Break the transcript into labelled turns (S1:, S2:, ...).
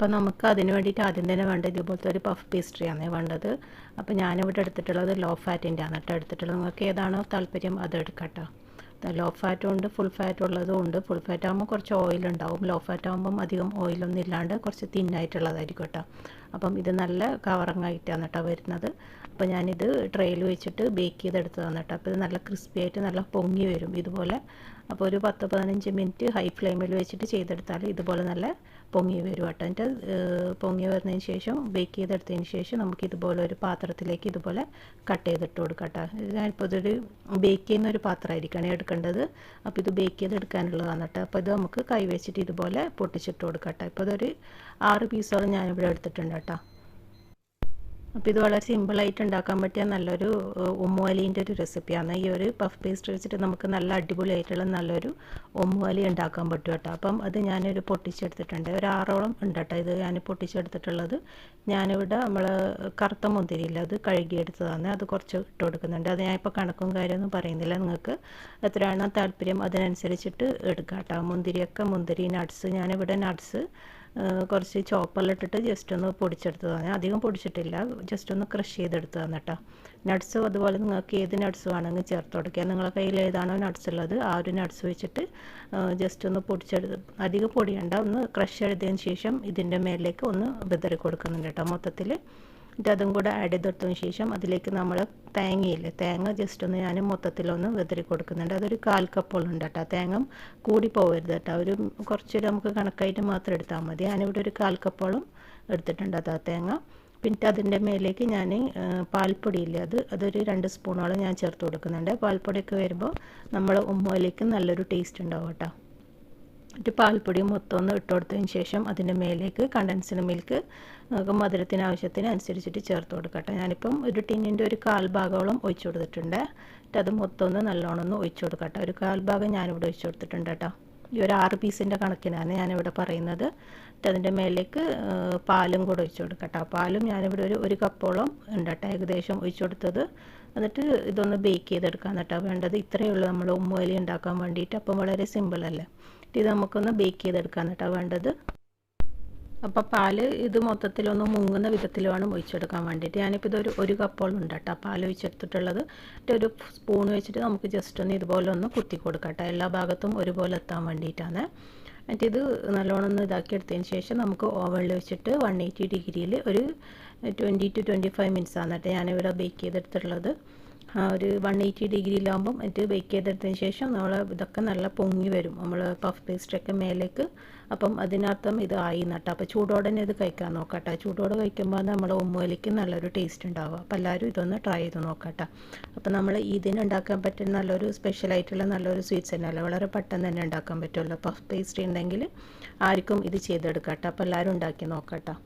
S1: അപ്പോൾ നമുക്ക് അതിന് വേണ്ടിയിട്ട് ആദ്യം തന്നെ വേണ്ടത് ഇതുപോലത്തെ ഒരു പഫ് പേസ്ട്രിയാണ് വേണ്ടത്. അപ്പോൾ ഞാനിവിടെ എടുത്തിട്ടുള്ളത് ലോ ഫാറ്റിന്റെ ആണ് കേട്ടോ. എടുത്തിട്ടുള്ളത് നിങ്ങൾക്ക് ഏതാണോ താല്പര്യം അത് എടുക്കട്ടോ. ലോ ഫാറ്റും ഉണ്ട് ഫുൾ ഫാറ്റ് ഉള്ളതും ഉണ്ട്. ഫുൾ ഫാറ്റ് ആകുമ്പോൾ കുറച്ച് ഓയിൽ ഉണ്ടാവും. ലോ ഫാറ്റ് ആകുമ്പം അധികം ഓയിലൊന്നും ഇല്ലാണ്ട് കുറച്ച് തിന്നായിട്ടുള്ളതായിരിക്കും കേട്ടോ. അപ്പം ഇത് നല്ല കവറങ്ങായിട്ടാണ് കേട്ടോ വരുന്നത്. അപ്പോൾ ഞാനിത് ട്രെയിൽ വെച്ചിട്ട് ബേക്ക് ചെയ്തെടുത്തതാണ് കേട്ടോ. അപ്പോൾ ഇത് നല്ല ക്രിസ്പി ആയിട്ട് നല്ല പൊങ്ങി വരും ഇതുപോലെ. അപ്പോൾ ഒരു പത്ത് പതിനഞ്ച് മിനിറ്റ് ഹൈ ഫ്ലെയിമിൽ വെച്ചിട്ട് ചെയ്തെടുത്താൽ ഇതുപോലെ നല്ല പൊങ്ങി വരും കേട്ടോ. എന്നിട്ട് പൊങ്ങി വരുന്നതിന് ശേഷം ബേക്ക് ചെയ്തെടുത്തതിന് ശേഷം നമുക്ക് ഇതുപോലെ ഒരു പാത്രത്തിലേക്ക് ഇതുപോലെ കട്ട് ചെയ്തിട്ട് കൊടുക്കാം കേട്ടോ. ഞാനിപ്പോൾ ഇതൊരു ബേക്ക് ചെയ്യുന്ന ഒരു പാത്രമായിരിക്കണം എടുക്കേണ്ടത്. അപ്പോൾ ഇത് ബേക്ക് ചെയ്തെടുക്കാനുള്ളതാണ് കേട്ടോ. അപ്പോൾ ഇത് നമുക്ക് കൈ വെച്ചിട്ട് ഇതുപോലെ പൊട്ടിച്ചിട്ട് കൊടുക്കാം കേട്ടോ. ഇപ്പോൾ ഇതൊരു ആറ് പീസോളം ഞാനിവിടെ എടുത്തിട്ടുണ്ട് കേട്ടോ. അപ്പോൾ ഇത് വളരെ സിമ്പിളായിട്ട് ഉണ്ടാക്കാൻ പറ്റിയ നല്ലൊരു ഉമ്മുവലീന്റെ ഒരു റെസിപ്പിയാണ് ഈ ഒരു പഫ് പേസ്റ്റ് വെച്ചിട്ട് നമുക്ക് നല്ല അടിപൊളിയായിട്ടുള്ള നല്ലൊരു ഉമ്മുവലി ഉണ്ടാക്കാൻ പറ്റും കേട്ടോ. അപ്പം അത് ഞാനൊരു പൊട്ടിച്ചെടുത്തിട്ടുണ്ട്. ഒരു ആറോളം ഉണ്ട് കേട്ടോ ഇത് ഞാൻ പൊട്ടിച്ചെടുത്തിട്ടുള്ളത്. ഞാനിവിടെ നമ്മൾ കറുത്ത മുന്തിരിയില്ല അത് കഴുകിയെടുത്തതാണ്. അത് കുറച്ച് ഇട്ട് കൊടുക്കുന്നുണ്ട്. അത് ഞാനിപ്പോൾ കണക്കും കാര്യമൊന്നും പറയുന്നില്ല. നിങ്ങൾക്ക് എത്രയാണോ താല്പര്യം അതിനനുസരിച്ചിട്ട് എടുക്കാം കേട്ടോ. മുന്തിരിയൊക്കെ മുന്തിരി നട്ട്സ് ഞാനിവിടെ നട്ട്സ് കുറച്ച് ചോപ്പറിലിട്ടിട്ട് ജസ്റ്റ് ഒന്ന് പൊടിച്ചെടുത്തതാണ്. അധികം പൊടിച്ചിട്ടില്ല. ജസ്റ്റ് ഒന്ന് ക്രഷ് ചെയ്തെടുത്തതാണ് കേട്ടോ. നട്ട്സ് അതുപോലെ നിങ്ങൾക്ക് ഏത് നട്ട്സ് വേണമെങ്കിൽ ചേർത്ത് കൊടുക്കുക നിങ്ങളുടെ കയ്യിൽ ഏതാണോ നട്ട്സ് ഉള്ളത് ആ ഒരു നട്ട്സ് വെച്ചിട്ട് ജസ്റ്റ് ഒന്ന് പൊടിച്ചെടുത്ത് അധികം പൊടിയണ്ട. ഒന്ന് ക്രഷ് ചെയ്തതിന് ശേഷം ഇതിന്റെ മേലേക്ക് ഒന്ന് വിതറി കൊടുക്കുന്നുണ്ട് കേട്ടോ മൊത്തത്തിൽ എന്നിട്ട് അതും കൂടെ ആഡ് ചെയ്തെടുത്തതിന് ശേഷം അതിലേക്ക് നമ്മൾ തേങ്ങയില്ലേ തേങ്ങ ജസ്റ്റ് ഒന്ന് ഞാൻ മൊത്തത്തിലൊന്ന് വിതറി കൊടുക്കുന്നുണ്ട്. അതൊരു കാൽ കപ്പോളം ഉണ്ട് കേട്ടോ തേങ്ങ കൂടി പോകരുത് കേട്ടോ ഒരു കുറച്ച് നമുക്ക് കണക്കായിട്ട് മാത്രം എടുത്താൽ മതി. ഞാനിവിടെ ഒരു കാൽ കപ്പോളം എടുത്തിട്ടുണ്ട് അത് തേങ്ങ. പിന്നെ അതിന്റെ മേലേക്ക് ഞാൻ പാൽപ്പൊടിയില്ലേ അത് അതൊരു രണ്ട് സ്പൂണോളം ഞാൻ ചേർത്ത് കൊടുക്കുന്നുണ്ട്. പാൽപ്പൊടിയൊക്കെ വരുമ്പോൾ നമ്മൾ ഉമ്മയിലേക്ക് നല്ലൊരു ടേസ്റ്റ് ഉണ്ടാവും കേട്ടോ എന്നിട്ട് പാൽപ്പൊടി മൊത്തം ഒന്ന് ഇട്ട് കൊടുത്തതിന് ശേഷം അതിന്റെ മേലേക്ക് കണ്ടൻസ്ഡ് മിൽക്ക് നമുക്ക് മധുരത്തിന് ആവശ്യത്തിന് അനുസരിച്ചിട്ട് ചേർത്ത് കൊടുക്കട്ടെ. ഞാനിപ്പം ഒരു ടിന്നിന്റെ ഒരു കാൽ ഭാഗത്തോളം ഒഴിച്ചു കൊടുത്തിട്ടുണ്ട്. എന്നിട്ട് അത് മൊത്തം ഒന്ന് നല്ലോണം ഒന്ന് ഒഴിച്ചു കൊടുക്കട്ടെ. ഒരു കാൽ ഭാഗം ഞാനിവിടെ ഒഴിച്ചു കൊടുത്തിട്ടുണ്ട് കേട്ടോ. ഈ ഒരു ആറ് പീസിന്റെ കണക്കിനാണ് ഞാനിവിടെ പറയുന്നത്. എന്നിട്ട് അതിന്റെ മേലേക്ക് പാലും കൂടെ ഒഴിച്ചു കൊടുക്കട്ടോ. പാലും ഞാനിവിടെ ഒരു ഒരു കപ്പോളം ഉണ്ട് കേട്ടോ ഏകദേശം ഒഴിച്ചു കൊടുത്തത്. എന്നിട്ട് ഇതൊന്ന് ബേക്ക് ചെയ്തെടുക്കാൻ കേട്ടോ. വേണ്ടത് ഇത്രയേ ഉള്ളൂ നമ്മൾ ഉമ്മുവലി ഉണ്ടാക്കാൻ വേണ്ടിയിട്ട്. അപ്പം വളരെ സിമ്പിളല്ലേ. ഇത് നമുക്കൊന്ന് ബേക്ക് ചെയ്തെടുക്കാൻ കേട്ടോ വേണ്ടത്. അപ്പോൾ പാൽ ഇത് മൊത്തത്തിലൊന്ന് മുങ്ങുന്ന വിധത്തിലുമാണ് ഒഴിച്ചെടുക്കാൻ വേണ്ടിയിട്ട്. ഞാനിപ്പോൾ ഇതൊരു ഒരു കപ്പോളം ഉണ്ട് കേട്ടോ പാൽ ഒഴിച്ചെടുത്തിട്ടുള്ളത്. ഒരു സ്പൂൺ വെച്ചിട്ട് നമുക്ക് ജസ്റ്റ് ഒന്ന് ഇതുപോലെ ഒന്ന് കുത്തി കൊടുക്കാം എല്ലാ ഭാഗത്തും ഒരുപോലെ എത്താൻ വേണ്ടിയിട്ടാണ്. എന്നിട്ട് ഇത് നല്ലോണം ഒന്ന് ഇതാക്കി എടുത്തതിന് ശേഷം നമുക്ക് ഓവനിൽ വെച്ചിട്ട് വൺ എയ്റ്റി ഡിഗ്രിയിൽ ഒരു twenty two twenty five minutes ആണ് കേട്ടോ ഞാനിവിടെ ബേക്ക് ചെയ്തെടുത്തിട്ടുള്ളത്. ഒരു വൺ എയ്റ്റി ഡിഗ്രിയിലാകുമ്പം ഇത് ബേക്ക് ചെയ്തെടുത്തതിന് ശേഷം നമ്മൾ ഇതൊക്കെ നല്ല പൊങ്ങി വരും. നമ്മൾ പഫ് പേസ്റ്റൊക്കെ മേലേക്ക് അപ്പം അതിനർത്ഥം ഇത് ആയി നട്ടോ. അപ്പോൾ ചൂടോടെ തന്നെ ഇത് കഴിക്കാൻ നോക്കട്ടെ. ചൂടോടെ കഴിക്കുമ്പോൾ നമ്മുടെ ഉമ്മുവലിക്ക് നല്ലൊരു ടേസ്റ്റ് ഉണ്ടാവുക. അപ്പോൾ എല്ലാവരും ഇതൊന്ന് ട്രൈ ചെയ്ത് നോക്കട്ടെ. അപ്പോൾ നമ്മൾ ഇതിന് ഉണ്ടാക്കാൻ പറ്റുന്ന നല്ലൊരു സ്പെഷ്യലായിട്ടുള്ള നല്ലൊരു സ്വീറ്റ്സ് തന്നെയല്ല വളരെ പെട്ടെന്ന് തന്നെ ഉണ്ടാക്കാൻ പറ്റുമല്ലോ. പഫ് പേസ്റ്റ് ഉണ്ടെങ്കിൽ ആർക്കും ഇത് ചെയ്തെടുക്കട്ടെ. അപ്പോൾ എല്ലാവരും ഉണ്ടാക്കി നോക്കട്ടെ.